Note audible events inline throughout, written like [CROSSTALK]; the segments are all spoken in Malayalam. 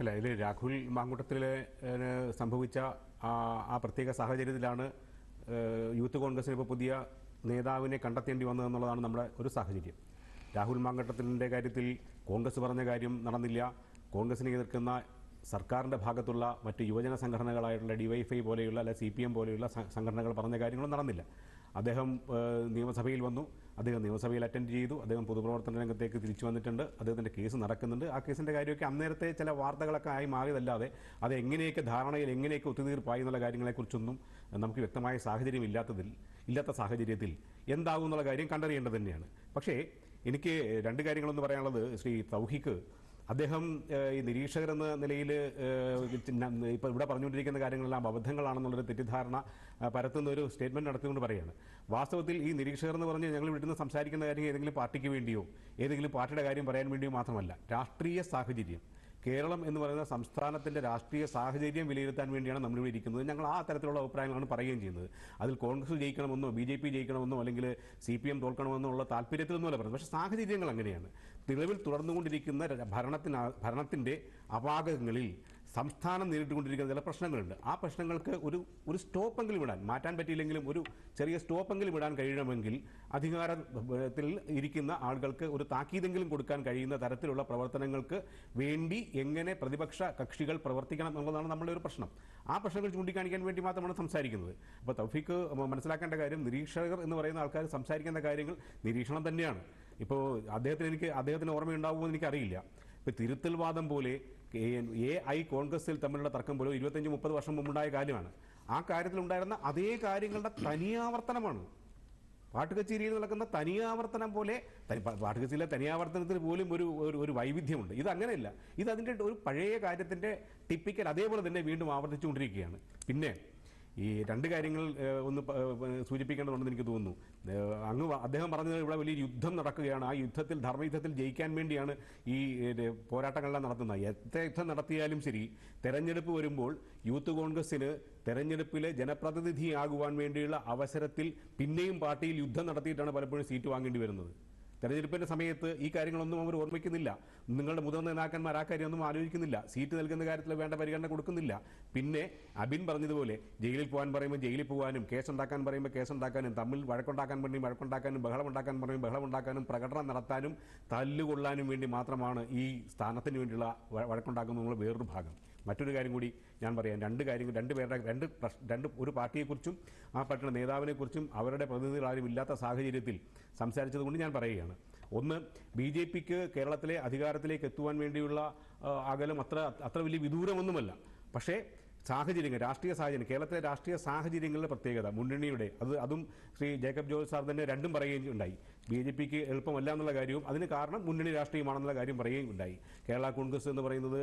അല്ല ഇതിൽ രാഹുൽ മാങ്കൂട്ടത്തിൽ സംഭവിച്ച ആ പ്രത്യേക സാഹചര്യത്തിലാണ് യൂത്ത് കോൺഗ്രസിന് ഇപ്പോൾ പുതിയ നേതാവിനെ കണ്ടെത്തേണ്ടി വന്നതെന്നുള്ളതാണ് നമ്മുടെ ഒരു സാഹചര്യം. രാഹുൽ മാങ്കട്ടത്തിന്റെ കാര്യത്തിൽ കോൺഗ്രസ് പറഞ്ഞ കാര്യം നടന്നില്ല. കോൺഗ്രസിനെ എതിർക്കുന്ന സർക്കാരിന്റെ ഭാഗത്തുള്ള മറ്റ് യുവജന സംഘടനകളായിട്ടുള്ള ഡിവൈഫൈ പോലെയുള്ള അല്ലെ സി പി എം പോലെയുള്ള സംഘടനകൾ പറഞ്ഞ കാര്യങ്ങളും നടന്നില്ല. അദ്ദേഹം നിയമസഭയിൽ വന്നു. അദ്ദേഹം നിയമസഭയിൽ അറ്റൻഡ് ചെയ്തു. അദ്ദേഹം പൊതുപ്രവർത്തന രംഗത്തേക്ക് തിരിച്ചു വന്നിട്ടുണ്ട്. അദ്ദേഹത്തിന്റെ കേസ് നടക്കുന്നുണ്ട്. ആ കേസിന്റെ കാര്യമൊക്കെ അന്നേരത്തെ ചില വാർത്തകളൊക്കെ ആയി മാറിയതല്ലാതെ അത് എങ്ങനെയൊക്കെ ധാരണയിൽ എങ്ങനെയൊക്കെ ഒത്തുതീർപ്പായി എന്നുള്ള കാര്യങ്ങളെക്കുറിച്ചൊന്നും നമുക്ക് വ്യക്തമായ സാഹചര്യം ഇല്ലാത്തതിൽ ഇല്ലാത്ത സാഹചര്യത്തിൽ എന്താകും എന്നുള്ള കാര്യം കണ്ടറിയേണ്ടത് തന്നെയാണ്. പക്ഷേ എനിക്ക് രണ്ട് കാര്യങ്ങളൊന്ന് പറയാനുള്ളത് ശ്രീ തൗഹിക്ക് അദ്ദേഹം ഈ നിരീക്ഷകർ എന്ന നിലയിൽ ഇപ്പോൾ ഇവിടെ പറഞ്ഞുകൊണ്ടിരിക്കുന്ന കാര്യങ്ങളെല്ലാം അബദ്ധങ്ങളാണെന്നുള്ളൊരു തെറ്റിദ്ധാരണ പരത്തുന്ന ഒരു സ്റ്റേറ്റ്മെന്റ് നടത്തിക്കൊണ്ട് പറയുകയാണ് വാസ്തവത്തിൽ ഈ നിരീക്ഷകർ എന്ന് പറഞ്ഞാൽ ഞങ്ങൾ ഇവിടുന്ന് സംസാരിക്കുന്ന കാര്യം ഏതെങ്കിലും പാർട്ടിക്ക് വേണ്ടിയോ ഏതെങ്കിലും പാർട്ടിയുടെ കാര്യം പറയാൻ വേണ്ടിയോ മാത്രമല്ല രാഷ്ട്രീയ സാഹചര്യം. കേരളം എന്ന് പറയുന്ന സംസ്ഥാനത്തിന്റെ രാഷ്ട്രീയ സാഹചര്യം വിലയിരുത്താൻ വേണ്ടിയാണ് നമ്മളിവിടെ ഇരിക്കുന്നത്. ഞങ്ങൾ ആ തരത്തിലുള്ള അഭിപ്രായങ്ങളാണ് പറയുകയും ചെയ്യുന്നത്. അതിൽ കോൺഗ്രസ് ജയിക്കണമെന്നോ ബി ജെ പി ജയിക്കണമെന്നോ അല്ലെങ്കിൽ സി പി എം തോൽക്കണമെന്നോ ഉള്ള താല്പര്യത്തിലൊന്നുമല്ല പറയുന്നത്. പക്ഷേ സാഹചര്യങ്ങൾ അങ്ങനെയാണ്. നിലവിൽ തുടർന്നുകൊണ്ടിരിക്കുന്ന ഭരണത്തിന് ഭരണത്തിന്റെ അപാകങ്ങളിൽ സംസ്ഥാനം നേരിട്ടുകൊണ്ടിരിക്കുന്ന ചില പ്രശ്നങ്ങളുണ്ട്. ആ പ്രശ്നങ്ങൾക്ക് ഒരു ഒരു സ്റ്റോപ്പെങ്കിലും ഇടാൻ മാറ്റാൻ പറ്റിയില്ലെങ്കിലും ഒരു ചെറിയ സ്റ്റോപ്പെങ്കിലും ഇടാൻ കഴിയണമെങ്കിൽ അധികാരത്തിൽ ഇരിക്കുന്ന ആളുകൾക്ക് ഒരു താക്കീതെങ്കിലും കൊടുക്കാൻ കഴിയുന്ന തരത്തിലുള്ള പ്രവർത്തനങ്ങൾക്ക് വേണ്ടി എങ്ങനെ പ്രതിപക്ഷ കക്ഷികൾ പ്രവർത്തിക്കണം എന്നുള്ളതാണ് നമ്മുടെ ഒരു പ്രശ്നം. ആ പ്രശ്നങ്ങൾ ചൂണ്ടിക്കാണിക്കാൻ വേണ്ടി മാത്രമാണ് സംസാരിക്കുന്നത്. അപ്പോൾ തൗഫീക്ക് മനസ്സിലാക്കേണ്ട കാര്യം നിരീക്ഷകർ എന്ന് പറയുന്ന ആൾക്കാർ സംസാരിക്കുന്ന കാര്യങ്ങൾ നിരീക്ഷണം തന്നെയാണ്. ഇപ്പോൾ അദ്ദേഹത്തിന് എനിക്ക് അദ്ദേഹത്തിന് ഓർമ്മയുണ്ടാവുമോ എന്ന് എനിക്കറിയില്ല. ഇപ്പോൾ തിരുത്തൽവാദം പോലെ എ ഐ കോൺഗ്രസിൽ തമ്മിലുള്ള തർക്കം പോലും ഇരുപത്തഞ്ച് മുപ്പത് വർഷം മുമ്പുണ്ടായ കാര്യമാണ്. ആ കാര്യത്തിലുണ്ടായിരുന്ന അതേ കാര്യങ്ങളുടെ തനിയാവർത്തനമാണ്. പാട്ടുകച്ചേരിയിൽ നടക്കുന്ന തനിയാവർത്തനം പോലെ പാട്ടുകച്ചേരിയിലെ തനിയാവർത്തനത്തിൽ പോലും ഒരു- ഒരു വൈവിധ്യമുണ്ട്. ഇത് അങ്ങനെയല്ല. ഇത് അതിന്റെ ഒരു പഴയ കാര്യത്തിന്റെ ടിപ്പിക്കൽ അതേപോലെ തന്നെ വീണ്ടും ആവർത്തിച്ചുകൊണ്ടിരിക്കുകയാണ്. പിന്നെ ഈ രണ്ട് കാര്യങ്ങൾ ഒന്ന് സൂചിപ്പിക്കേണ്ടതുണ്ടെന്ന് എനിക്ക് തോന്നുന്നു. അങ്ങ് അദ്ദേഹം പറഞ്ഞത് ഇവിടെ വലിയ യുദ്ധം നടക്കുകയാണ്. ആ യുദ്ധത്തിൽ ധർമ്മയുദ്ധത്തിൽ ജയിക്കാൻ വേണ്ടിയാണ് ഈ പോരാട്ടങ്ങളെല്ലാം നടത്തുന്നത്. എത്ര യുദ്ധം നടത്തിയാലും ശരി തെരഞ്ഞെടുപ്പ് വരുമ്പോൾ യൂത്ത് കോൺഗ്രസിന് തെരഞ്ഞെടുപ്പിലെ ജനപ്രതിനിധിയാകുവാൻ വേണ്ടിയുള്ള അവസരത്തിൽ പിന്നെയും പാർട്ടിയിൽ യുദ്ധം നടത്തിയിട്ടാണ് പലപ്പോഴും സീറ്റ് വാങ്ങേണ്ടി വരുന്നത്. തെരഞ്ഞെടുപ്പിന്റെ സമയത്ത് ഈ കാര്യങ്ങളൊന്നും അവർ ഓർമ്മിക്കുന്നില്ല. നിങ്ങളുടെ മുതിർന്ന നേതാക്കന്മാർ ആ കാര്യമൊന്നും ആലോചിക്കുന്നില്ല. സീറ്റ് നൽകുന്ന കാര്യത്തിൽ വേണ്ട പരിഗണന കൊടുക്കുന്നില്ല. പിന്നെ അബിൻ പറഞ്ഞതുപോലെ ജയിലിൽ പോകാൻ പറയുമ്പോൾ ജയിലിൽ പോകാനും കേസുണ്ടാക്കാൻ പറയുമ്പോൾ കേസുണ്ടാക്കാനും തമ്മിൽ വഴക്കുണ്ടാക്കാൻ വേണ്ടി വഴക്കുണ്ടാക്കാനും ബഹളം ഉണ്ടാക്കാൻ പറയുമ്പോൾ ബഹളം ഉണ്ടാക്കാനും പ്രകടനം നടത്താനും തല്ലുകൊള്ളാനും വേണ്ടി മാത്രമാണ് ഈ സ്ഥാനത്തിന് വേണ്ടിയുള്ള വഴക്കുണ്ടാക്കുന്ന വേറൊരു ഭാഗം. മറ്റൊരു കാര്യം കൂടി ഞാൻ പറയാം. രണ്ട് കാര്യങ്ങൾ രണ്ട് പേരുടെ രണ്ട് രണ്ട് ഒരു പാർട്ടിയെക്കുറിച്ചും ആ പാർട്ടിയുടെ നേതാവിനെക്കുറിച്ചും അവരുടെ പ്രതിനിധികൾ ആരും ഇല്ലാത്ത സാഹചര്യത്തിൽ സംസാരിച്ചതുകൊണ്ട് ഞാൻ പറയുകയാണ്. ഒന്ന് ബി ജെ പിക്ക് കേരളത്തിലെ അധികാരത്തിലേക്ക് എത്തുവാൻ വേണ്ടിയുള്ള അകലം അത്ര അത്ര വലിയ വിദൂരമൊന്നുമല്ല. പക്ഷേ സാഹചര്യങ്ങൾ രാഷ്ട്രീയ സാഹചര്യം കേരളത്തിലെ രാഷ്ട്രീയ സാഹചര്യങ്ങളുടെ പ്രത്യേകത മുന്നണിയുടെ അത് അതും ശ്രീ ജേക്കബ് ജോർജ് സാർ തന്നെ രണ്ടും പറയുകയും ഉണ്ടായി. ബി ജെ പിക്ക് എളുപ്പമല്ല എന്നുള്ള കാര്യവും അതിന് കാരണം മുന്നണി രാഷ്ട്രീയമാണെന്നുള്ള കാര്യം പറയുകയും ഉണ്ടായി. കേരള കോൺഗ്രസ് എന്ന് പറയുന്നത്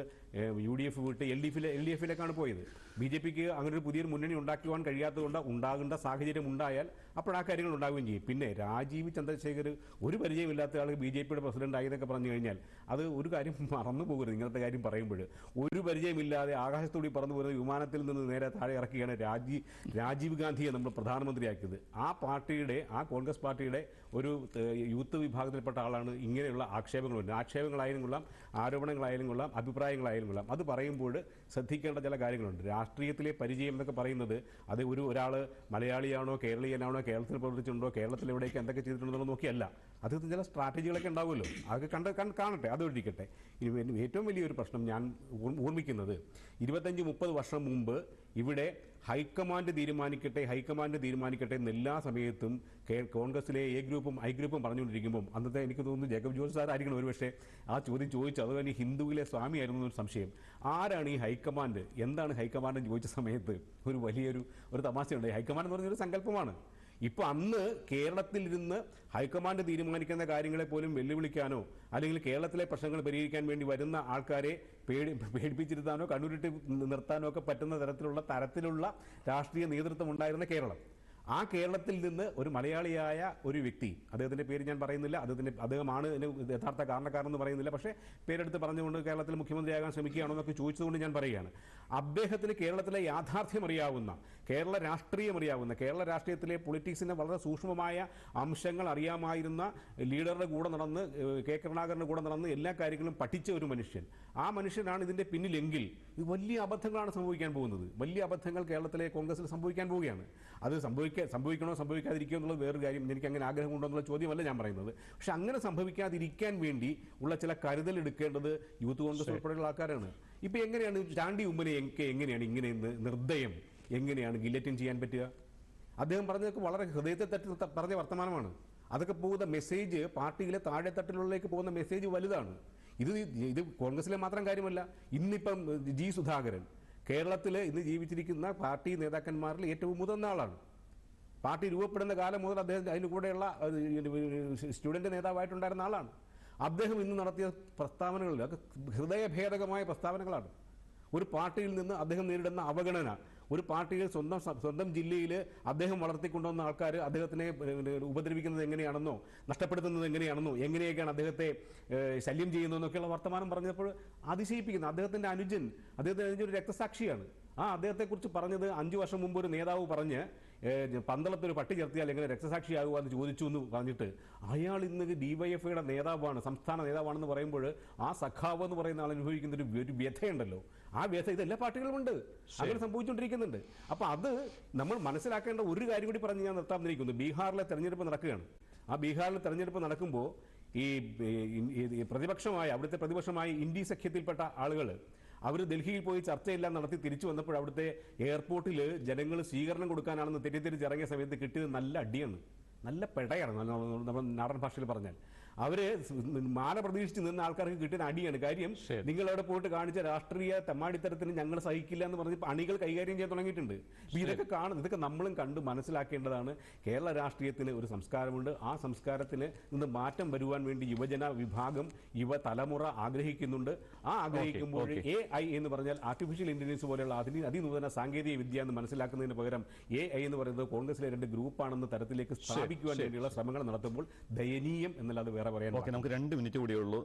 യു ഡി എഫ് വിട്ട് എൽ ഡി എഫിലെ എൽ ഡി എഫിലേക്കാണ് പോയത്. ബി ജെ പിക്ക് അങ്ങനെ ഒരു പുതിയൊരു മുന്നണി ഉണ്ടാക്കുവാൻ കഴിയാത്തതുകൊണ്ട് ഉണ്ടാകേണ്ട സാഹചര്യം ഉണ്ടായാൽ അപ്പോൾ ആ കാര്യങ്ങൾ ഉണ്ടാവുകയും ചെയ്യും. പിന്നെ രാജീവ് ചന്ദ്രശേഖർ ഒരു പരിചയമില്ലാത്ത ആൾ ബി ജെ പിയുടെ പ്രസിഡന്റ് ആയതൊക്കെ പറഞ്ഞു കഴിഞ്ഞാൽ അത് ഒരു കാര്യം [LAUGHS] മറന്നു പോകരുത് ഇങ്ങനത്തെ കാര്യം പറയുമ്പോൾ. ഒരു പരിചയമില്ലാതെ ആകാശത്തോടി പറന്നു പോകുന്ന വിമാനത്തിൽ നിന്ന് നേരെ താഴെ ഇറക്കുകയാണ് രാജീവ് രാജീവ് ഗാന്ധിയെ നമ്മൾ പ്രധാനമന്ത്രിയാക്കിയത്. ആ പാർട്ടിയുടെ ആ കോൺഗ്രസ് പാർട്ടിയുടെ ഒരു യൂത്ത് വിഭാഗത്തിൽപ്പെട്ട ആളാണ്. ഇങ്ങനെയുള്ള ആക്ഷേപങ്ങൾ വരുന്നത് ആക്ഷേപങ്ങളായാലും കൊള്ളാം ആരോപണങ്ങളായാലും കൊള്ളാം അഭിപ്രായങ്ങളായാലും കൊള്ളാം. അത് പറയുമ്പോൾ ശ്രദ്ധിക്കേണ്ട ചില കാര്യങ്ങളുണ്ട്. രാഷ്ട്രീയത്തിലെ പരിചയം എന്നൊക്കെ പറയുന്നത് അത് ഒരു ഒരാൾ മലയാളിയാണോ കേരളീയനാണോ കേരളത്തിൽ പ്രവർത്തിച്ചിട്ടുണ്ടോ കേരളത്തിൽ എവിടെയൊക്കെ എന്തൊക്കെ ചെയ്തിട്ടുണ്ടോ എന്ന് നോക്കിയല്ല. അത് ചില സ്ട്രാറ്റജികളൊക്കെ ഉണ്ടാവുമല്ലോ. അതൊക്കെ കണ്ട് കണ്ട് കാണട്ടെ അത് ഒഴിക്കട്ടെ ഏറ്റവും വലിയൊരു പ്രശ്നം ഞാൻ ഓർ- ഓർമ്മിക്കുന്നത് ഇരുപത്തഞ്ച് മുപ്പത് വർഷം മുമ്പ് ഇവിടെ ഹൈക്കമാൻഡ് തീരുമാനിക്കട്ടെ ഹൈക്കമാൻഡ് തീരുമാനിക്കട്ടെ എന്ന് എല്ലാ സമയത്തും കോൺഗ്രസിലെ എ ഗ്രൂപ്പും ഐ ഗ്രൂപ്പും പറഞ്ഞുകൊണ്ടിരിക്കുമ്പോൾ അന്നത്തെ എനിക്ക് തോന്നുന്നു ജേക്കബ് ജോസ് സാർ ആയിരിക്കണം ഒരുപക്ഷെ ആ ചോദ്യം ചോദിച്ചു അത് തന്നെ ഹിന്ദുവിലെ സ്വാമിയായിരുന്നു എന്നൊരു സംശയം. ആരാണ് ഈ ഹൈക്കമാൻഡ്? എന്താണ് ഹൈക്കമാൻഡ് ചോദിച്ച സമയത്ത് ഒരു വലിയൊരു ഒരു തമാശയുണ്ട്. ഹൈക്കമാൻഡ് എന്ന് പറഞ്ഞൊരു സങ്കല്പമാണ്. ഇപ്പൊ അന്ന് കേരളത്തിൽ ഇരുന്ന് ഹൈക്കമാൻഡ് തീരുമാനിക്കുന്ന കാര്യങ്ങളെ പോലും വെല്ലുവിളിക്കാനോ അല്ലെങ്കിൽ കേരളത്തിലെ പ്രശ്നങ്ങൾ പരിഹരിക്കാൻ വേണ്ടി വരുന്ന ആൾക്കാരെ പേടി [LAUGHS] പേടിപ്പിച്ചിരുത്താനോ കണ്ണൂരിട്ട് നിർത്താനോ ഒക്കെ പറ്റുന്ന തരത്തിലുള്ള തരത്തിലുള്ള രാഷ്ട്രീയ നേതൃത്വം ഉണ്ടായിരുന്ന കേരളം. ആ കേരളത്തിൽ നിന്ന് ഒരു മലയാളിയായ ഒരു വ്യക്തി അദ്ദേഹത്തിന്റെ പേര് ഞാൻ പറയുന്നില്ല അദ്ദേഹത്തിന്റെ അദ്ദേഹമാണ് യഥാർത്ഥ കാരണക്കാരെന്ന് പറയുന്നില്ല പക്ഷേ പേരെടുത്ത് പറഞ്ഞുകൊണ്ട് കേരളത്തിൽ മുഖ്യമന്ത്രിയാകാൻ ശ്രമിക്കുകയാണോ എന്നൊക്കെ ചോദിച്ചതുകൊണ്ട് ഞാൻ പറയുകയാണ്. അദ്ദേഹത്തിന് കേരളത്തിലെ യാഥാർത്ഥ്യം അറിയാവുന്ന കേരള രാഷ്ട്രീയം അറിയാവുന്ന കേരള രാഷ്ട്രീയത്തിലെ പൊളിറ്റിക്സിന്റെ വളരെ സൂക്ഷ്മമായ അംശങ്ങൾ അറിയാമായിരുന്ന ലീഡറുടെ കൂടെ നടന്ന് കെ കരുണാകരന്റെ കൂടെ നടന്ന് എല്ലാ കാര്യങ്ങളും പഠിച്ച ഒരു മനുഷ്യൻ. ആ മനുഷ്യനാണ് ഇതിന്റെ പിന്നിലെങ്കിൽ ഇത് വലിയ അബദ്ധങ്ങളാണ് സംഭവിക്കാൻ പോകുന്നത്. വലിയ അബദ്ധങ്ങൾ കേരളത്തിലെ കോൺഗ്രസിൽ സംഭവിക്കാൻ പോവുകയാണ്. അത് സംഭവിക്കാൻ സംഭവിക്കണോ സംഭവിക്കാതിരിക്കോ എന്നുള്ളത് വേറൊരു കാര്യം. എനിക്ക് അങ്ങനെ ആഗ്രഹം ഉണ്ടോ എന്നുള്ള ചോദ്യമല്ല ഞാൻ പറയുന്നത്. പക്ഷെ അങ്ങനെ സംഭവിക്കാതിരിക്കാൻ വേണ്ടി ഉള്ള ചില കരുതൽ എടുക്കേണ്ടത് യൂത്ത് കോൺഗ്രസ് ഉൾപ്പെടെയുള്ള ആൾക്കാരാണ്. ഇപ്പൊ എങ്ങനെയാണ് ചാണ്ടി ഉമ്മനെ എനിക്ക് എങ്ങനെയാണ് ഇങ്ങനെ നിർദ്ദയം? എങ്ങനെയാണ് ഗില്ലറ്റിൻ ചെയ്യാൻ പറ്റുക? അദ്ദേഹം പറഞ്ഞതൊക്കെ വളരെ ഹൃദയത്തെ തട്ടി പറഞ്ഞ വർത്തമാനമാണ്. അതൊക്കെ പോകുന്ന മെസ്സേജ് പാർട്ടിയിലെ താഴെത്തട്ടിലുള്ളിലേക്ക് പോകുന്ന മെസ്സേജ് വലുതാണ്. ഇത് ഇത് കോൺഗ്രസിലെ മാത്രം കാര്യമല്ല. ഇന്നിപ്പം ജി സുധാകരൻ കേരളത്തിൽ ഇന്ന് ജീവിച്ചിരിക്കുന്ന പാർട്ടി നേതാക്കന്മാരിൽ ഏറ്റവും മുതിർന്ന ആളാണ്. പാർട്ടി രൂപപ്പെടുന്ന കാലം മുതൽ അദ്ദേഹം അതിന് കൂടെയുള്ള സ്റ്റുഡന്റ് നേതാവായിട്ടുണ്ടായിരുന്ന ആളാണ്. അദ്ദേഹം ഇന്ന് നടത്തിയ പ്രസ്താവനകളിൽ അത് ഹൃദയഭേദകമായ പ്രസ്താവനകളാണ്. ഒരു പാർട്ടിയിൽ നിന്ന് അദ്ദേഹം നേരിടുന്ന അവഗണന ഒരു പാർട്ടിയിൽ സ്വന്തം സ്വന്തം ജില്ലയിൽ അദ്ദേഹം വളർത്തിക്കൊണ്ടുവന്ന ആൾക്കാർ അദ്ദേഹത്തിനെ ഉപദ്രവിക്കുന്നത് എങ്ങനെയാണെന്നോ നഷ്ടപ്പെടുത്തുന്നത് എങ്ങനെയാണെന്നോ എങ്ങനെയൊക്കെയാണ് അദ്ദേഹത്തെ ശല്യം ചെയ്യുന്നതെന്നൊക്കെയുള്ള വർത്തമാനം പറഞ്ഞപ്പോൾ അതിശയിപ്പിക്കുന്നു. അദ്ദേഹത്തിന്റെ അനുജൻ അദ്ദേഹത്തിന്റെ അനുജൻ ഒരു രക്തസാക്ഷിയാണ്. ആ അദ്ദേഹത്തെക്കുറിച്ച് പറഞ്ഞത് അഞ്ചു വർഷം മുമ്പ് ഒരു നേതാവ് പറഞ്ഞ് പന്തളത്തൊരു പട്ടി ചേർത്തിയാൽ എങ്ങനെ രക്തസാക്ഷിയാകുക എന്ന് ചോദിച്ചു എന്ന് പറഞ്ഞിട്ട് അയാൾ ഇന്ന് ഡിവൈഎഫ്ഐയുടെ നേതാവാണ് സംസ്ഥാന നേതാവാണെന്ന് പറയുമ്പോൾ ആ സഖാവ് എന്ന് പറയുന്ന ആൾ അനുഭവിക്കുന്ന ഒരു വ്യഥയുണ്ടല്ലോ. ആ വ്യഥ ഇത് എല്ലാ പാർട്ടികളുമുണ്ട് അങ്ങനെ സംഭവിച്ചുകൊണ്ടിരിക്കുന്നുണ്ട്. അപ്പൊ അത് നമ്മൾ മനസ്സിലാക്കേണ്ട ഒരു കാര്യം കൂടി പറഞ്ഞ് ഞാൻ നിർത്താമെന്നിരിക്കുന്നു ബീഹാറിലെ തെരഞ്ഞെടുപ്പ് നടക്കുകയാണ്. ആ ബീഹാറിലെ തെരഞ്ഞെടുപ്പ് നടക്കുമ്പോൾ ഈ പ്രതിപക്ഷമായ അവിടുത്തെ പ്രതിപക്ഷമായ ഇന്ത്യ സഖ്യത്തിൽപ്പെട്ട ആളുകൾ അവർ ഡൽഹിയിൽ പോയി ചർച്ചയെല്ലാം നടത്തി തിരിച്ചു വന്നപ്പോൾ അവിടുത്തെ എയർപോർട്ടിൽ ജനങ്ങൾ സ്വീകരണം കൊടുക്കാനാണെന്ന് തെറ്റിദ്ധരിച്ചിറങ്ങിയ സമയത്ത് കിട്ടിയത് നല്ല അടിയാണ്. നല്ല പെടയാണ് നമ്മൾ നാടൻ ഭാഷയിൽ പറഞ്ഞാൽ. അവർ മാല പ്രതീക്ഷിച്ച് നിന്ന ആൾക്കാർക്ക് കിട്ടിയ അടിയാണ്. കാര്യം നിങ്ങൾ അവിടെ പോയിട്ട് കാണിച്ച രാഷ്ട്രീയ തെമ്മാടിത്തരത്തിന് ഞങ്ങൾ സഹിക്കില്ല എന്ന് പറഞ്ഞ് അണികൾ കൈകാര്യം ചെയ്യാൻ തുടങ്ങിയിട്ടുണ്ട്. ഇതൊക്കെ കാണുന്നത് ഇതൊക്കെ നമ്മളും കണ്ട് മനസ്സിലാക്കേണ്ടതാണ്. കേരള രാഷ്ട്രീയത്തിന് ഒരു സംസ്കാരമുണ്ട്. ആ സംസ്കാരത്തിന് നിന്ന് മാറ്റം വരുവാൻ വേണ്ടി യുവജന വിഭാഗം യുവ തലമുറ ആഗ്രഹിക്കുന്നുണ്ട്. ആ ആഗ്രഹിക്കുമ്പോൾ. എ ഐ എന്ന് പറഞ്ഞാൽ ആർട്ടിഫിഷ്യൽ ഇന്റലിജൻസ് പോലെയുള്ള അതിന് അതിനൂതന സാങ്കേതിക വിദ്യ എന്ന് മനസ്സിലാക്കുന്നതിന് പകരം എ ഐ എന്ന് പറയുന്നത് കോൺഗ്രസിലെ രണ്ട് ഗ്രൂപ്പാണെന്ന തരത്തിലേക്ക് സ്ഥാപിക്കുവാൻ. വേണ്ടിയുള്ള ശ്രമങ്ങൾ നടത്തുമ്പോൾ ദയനീയം എന്നല്ലാതെ വേറെ പറയാൻ ഓക്കെ നമുക്ക് രണ്ട് മിനിറ്റ് കൂടിയേ ഉള്ളൂ.